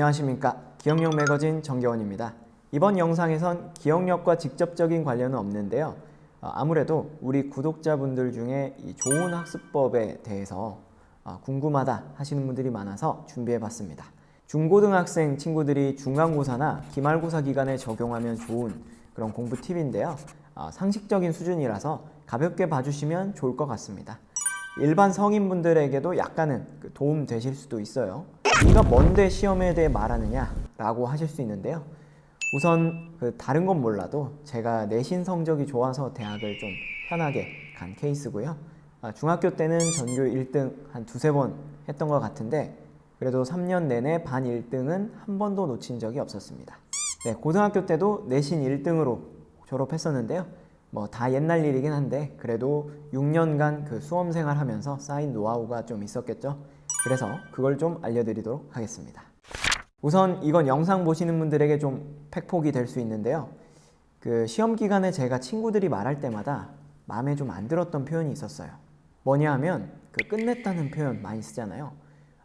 안녕하십니까 기억력 매거진 정겨원입니다. 이번 영상에선 기억력과 직접적인 관련은 없는데요. 어, 아무래도 우리 구독자분들 중에 이 좋은 학습법에 대해서 어, 궁금하다 하시는 분들이 많아서 준비해봤습니다. 중고등학생 친구들이 중간고사나 기말고사 기간에 적용하면 좋은 그런 공부 팁인데요. 어, 상식적인 수준이라서 가볍게 봐주시면 좋을 것 같습니다. 일반 성인분들에게도 약간은 그 도움 되실 수도 있어요. 네가 뭔데 시험에 대해 말하느냐 라고 하실 수 있는데요. 우선 그 다른 건 몰라도 제가 내신 성적이 좋아서 대학을 좀 편하게 간 케이스고요. 아, 중학교 때는 전교 1등 한 두세 번 했던 것 같은데 그래도 3년 내내 반 1등은 한 번도 놓친 적이 없었습니다. 네, 고등학교 때도 내신 1등으로 졸업했었는데요. 뭐 다 옛날 일이긴 한데 그래도 6년간 그 수험 생활 하면서 쌓인 노하우가 좀 있었겠죠. 그래서 그걸 좀 알려드리도록 하겠습니다. 우선 이건 영상 보시는 분들에게 좀 팩폭이 될 수 있는데요. 그 시험 기간에 제가 친구들이 말할 때마다 마음에 좀 안 들었던 표현이 있었어요. 뭐냐 하면 그 끝냈다는 표현 많이 쓰잖아요.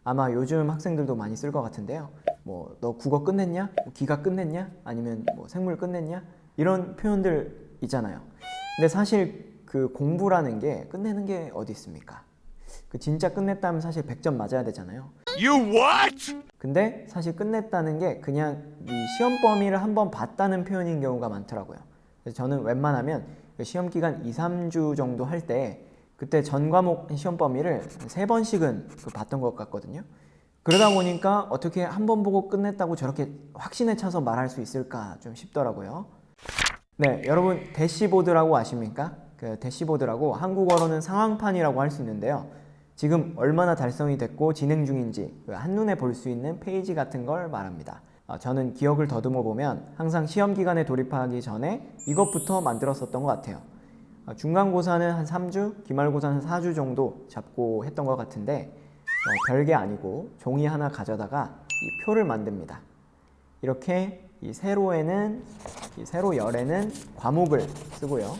아마 요즘 학생들도 많이 쓸 것 같은데요. 뭐 너 국어 끝냈냐? 뭐 기가 끝냈냐? 아니면 뭐 생물 끝냈냐? 이런 표현들 있잖아요. 근데 사실 그 공부라는 게 끝내는 게 어디 있습니까? 그 진짜 끝냈다면 사실 100점 맞아야 되잖아요. You what? 근데 사실 끝냈다는 게 그냥 이 시험 범위를 한번 봤다는 표현인 경우가 많더라고요. 그래서 저는 웬만하면 그 시험 기간 2, 3주 정도 할 때 그때 전 과목 시험 범위를 세 번씩은 그 봤던 것 같거든요. 그러다 보니까 어떻게 한 번 보고 끝냈다고 저렇게 확신에 차서 말할 수 있을까 좀 싶더라고요. 네, 여러분 대시보드라고 아십니까? 그 대시보드라고 한국어로는 상황판이라고 할 수 있는데요. 지금 얼마나 달성이 됐고 진행 중인지 그 한눈에 볼 수 있는 페이지 같은 걸 말합니다. 어, 저는 기억을 더듬어 보면 항상 시험 기간에 돌입하기 전에 이것부터 만들었었던 것 같아요. 어, 중간고사는 한 3주, 기말고사는 4주 정도 잡고 했던 것 같은데 어, 별게 아니고 종이 하나 가져다가 이 표를 만듭니다. 이렇게 이 세로에는 이 세로 열에는 과목을 쓰고요.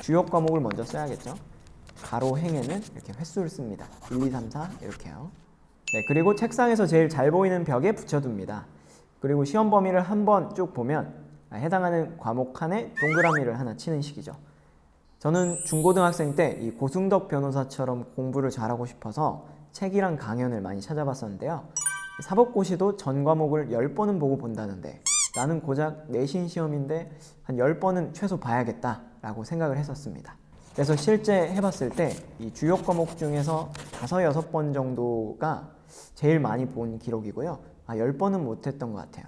주요 과목을 먼저 써야겠죠. 가로 행에는 이렇게 횟수를 씁니다. 1, 2, 3, 4 이렇게요. 네, 그리고 책상에서 제일 잘 보이는 벽에 붙여둡니다. 그리고 시험 범위를 한번 쭉 보면 해당하는 과목 칸에 동그라미를 하나 치는 식이죠. 저는 중고등학생 때 이 고승덕 변호사처럼 공부를 잘하고 싶어서 책이랑 강연을 많이 찾아봤었는데요. 사법고시도 전 과목을 10번은 보고 본다는데 나는 고작 내신 시험인데 한 10번은 최소 봐야겠다 라고 생각을 했었습니다. 그래서 실제 해봤을 때 이 주요 과목 중에서 다섯 여섯 번 정도가 제일 많이 본 기록이고요. 아, 10번은 못했던 것 같아요.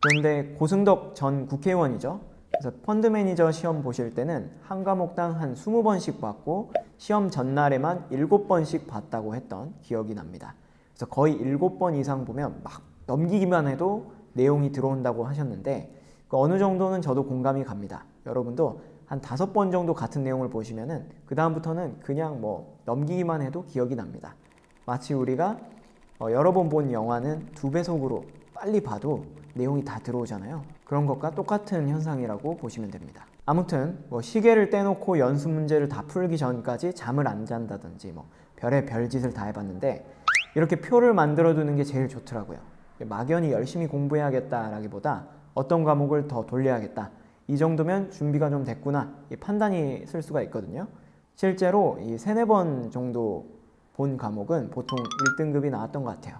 그런데 고승덕 전 국회의원이죠. 그래서 펀드 매니저 시험 보실 때는 한 과목당 한 20번씩 봤고 시험 전날에만 7번씩 봤다고 했던 기억이 납니다. 그래서 거의 7번 이상 보면 막 넘기기만 해도 내용이 들어온다고 하셨는데 그 어느 정도는 저도 공감이 갑니다. 여러분도 한 다섯 번 정도 같은 내용을 보시면은 그 다음부터는 그냥 뭐 넘기기만 해도 기억이 납니다. 마치 우리가 어, 여러 번 본 영화는 두 배속으로 빨리 봐도 내용이 다 들어오잖아요. 그런 것과 똑같은 현상이라고 보시면 됩니다. 아무튼 뭐 시계를 떼놓고 연습 문제를 다 풀기 전까지 잠을 안 잔다든지 뭐 별의 별짓을 다 해봤는데 이렇게 표를 만들어 두는 게 제일 좋더라고요. 막연히 열심히 공부해야겠다라기보다 어떤 과목을 더 돌려야겠다. 이 정도면 준비가 좀 됐구나. 이 판단이 쓸 수가 있거든요. 실제로 이 세네 번 정도 본 과목은 보통 1등급이 나왔던 것 같아요.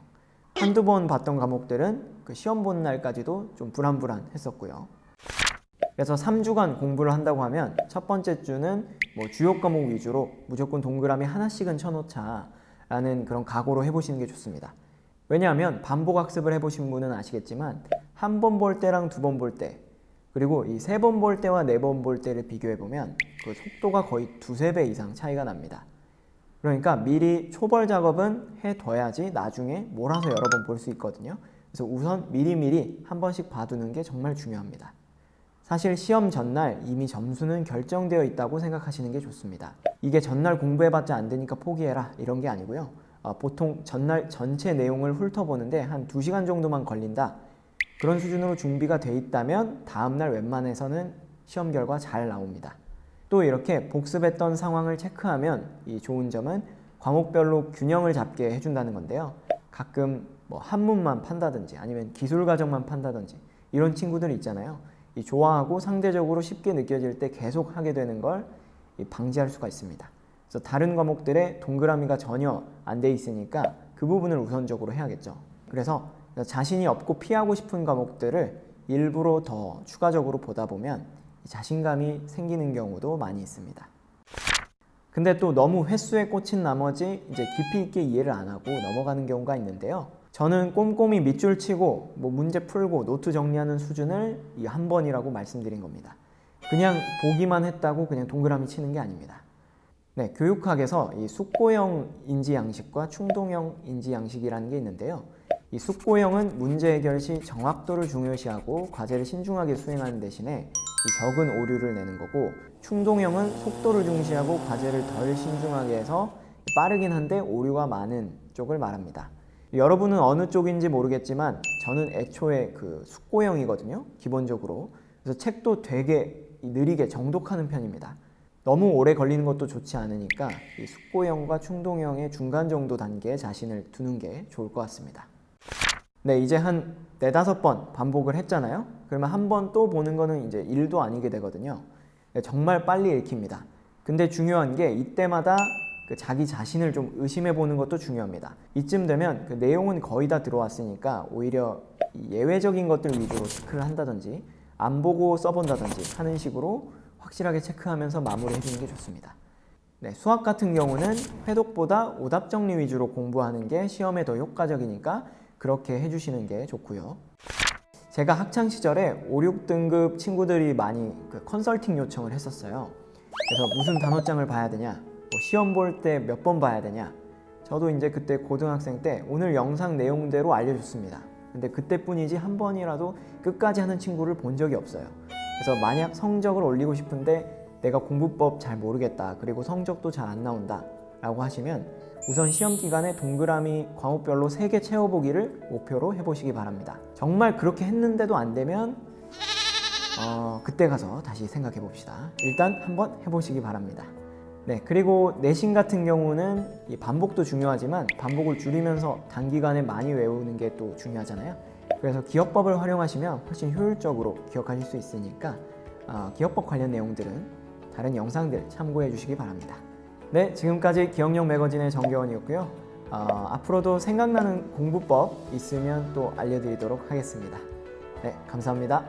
한두 번 봤던 과목들은 그 시험 보는 날까지도 좀 불안불안했었고요. 그래서 3주간 공부를 한다고 하면 첫 번째 주는 뭐 주요 과목 위주로 무조건 동그라미 하나씩은 쳐놓자라는 그런 각오로 해보시는 게 좋습니다. 왜냐하면 반복 학습을 해보신 분은 아시겠지만 한 번 볼 때랑 두 번 볼 때 그리고 이 세 번 볼 때와 네 번 볼 때를 비교해 보면 그 속도가 거의 두세 배 이상 차이가 납니다. 그러니까 미리 초벌 작업은 해둬야지 나중에 몰아서 여러 번 볼 수 있거든요. 그래서 우선 미리미리 한 번씩 봐두는 게 정말 중요합니다. 사실 시험 전날 이미 점수는 결정되어 있다고 생각하시는 게 좋습니다. 이게 전날 공부해봤자 안 되니까 포기해라 이런 게 아니고요. 어, 보통 전날 전체 내용을 훑어보는데 한 2시간 정도만 걸린다. 그런 수준으로 준비가 돼 있다면 다음날 웬만해서는 시험 결과 잘 나옵니다. 또 이렇게 복습했던 상황을 체크하면 이 좋은 점은 과목별로 균형을 잡게 해준다는 건데요. 가끔 뭐 한문만 판다든지 아니면 기술 과정만 판다든지 이런 친구들 있잖아요. 이 좋아하고 상대적으로 쉽게 느껴질 때 계속 하게 되는 걸이 방지할 수가 있습니다. 그래서 다른 과목들에 동그라미가 전혀 안 돼 있으니까 그 부분을 우선적으로 해야겠죠. 그래서 자신이 없고 피하고 싶은 과목들을 일부러 더 추가적으로 보다 보면 자신감이 생기는 경우도 많이 있습니다. 근데 또 너무 횟수에 꽂힌 나머지 이제 깊이 있게 이해를 안 하고 넘어가는 경우가 있는데요. 저는 꼼꼼히 밑줄 치고 뭐 문제 풀고 노트 정리하는 수준을 이 한 번이라고 말씀드린 겁니다. 그냥 보기만 했다고 그냥 동그라미 치는 게 아닙니다. 네, 교육학에서 이 숙고형 인지 양식과 충동형 인지 양식이라는 게 있는데요. 이 숙고형은 문제 해결 시 정확도를 중요시하고 과제를 신중하게 수행하는 대신에 이 적은 오류를 내는 거고 충동형은 속도를 중시하고 과제를 덜 신중하게 해서 빠르긴 한데 오류가 많은 쪽을 말합니다. 여러분은 어느 쪽인지 모르겠지만 저는 애초에 그 숙고형이거든요. 기본적으로. 그래서 책도 되게 느리게 정독하는 편입니다. 너무 오래 걸리는 것도 좋지 않으니까 이 숙고형과 충동형의 중간 정도 단계에 자신을 두는 게 좋을 것 같습니다. 네, 이제 한 네다섯 번 반복을 했잖아요. 그러면 한 번 또 보는 거는 이제 일도 아니게 되거든요. 네, 정말 빨리 읽힙니다. 근데 중요한 게 이때마다 그 자기 자신을 좀 의심해 보는 것도 중요합니다. 이쯤 되면 그 내용은 거의 다 들어왔으니까 오히려 이 예외적인 것들 위주로 체크를 한다든지 안 보고 써본다든지 하는 식으로 확실하게 체크하면서 마무리해 주는 게 좋습니다. 네, 수학 같은 경우는 회독보다 오답 정리 위주로 공부하는 게 시험에 더 효과적이니까 그렇게 해주시는 게 좋고요. 제가 학창 시절에 5, 6등급 친구들이 많이 그 컨설팅 요청을 했었어요. 그래서 무슨 단어장을 봐야 되냐, 뭐 시험 볼 때 몇 번 봐야 되냐. 저도 이제 그때 고등학생 때 오늘 영상 내용대로 알려줬습니다. 근데 그때뿐이지 한 번이라도 끝까지 하는 친구를 본 적이 없어요. 그래서 만약 성적을 올리고 싶은데 내가 공부법 잘 모르겠다. 그리고 성적도 잘 안 나온다. 라고 하시면 우선 시험 기간에 동그라미 과목별로 3개 채워보기를 목표로 해보시기 바랍니다. 정말 그렇게 했는데도 안 되면 어, 그때 가서 다시 생각해 봅시다. 일단 한번 해보시기 바랍니다. 네, 그리고 내신 같은 경우는 이 반복도 중요하지만 반복을 줄이면서 단기간에 많이 외우는 게 또 중요하잖아요. 그래서 기억법을 활용하시면 훨씬 효율적으로 기억하실 수 있으니까 어, 기억법 관련 내용들은 다른 영상들 참고해 주시기 바랍니다. 네, 지금까지 기억력 매거진의 정겨원이었고요. 어, 앞으로도 생각나는 공부법 있으면 또 알려드리도록 하겠습니다. 네, 감사합니다.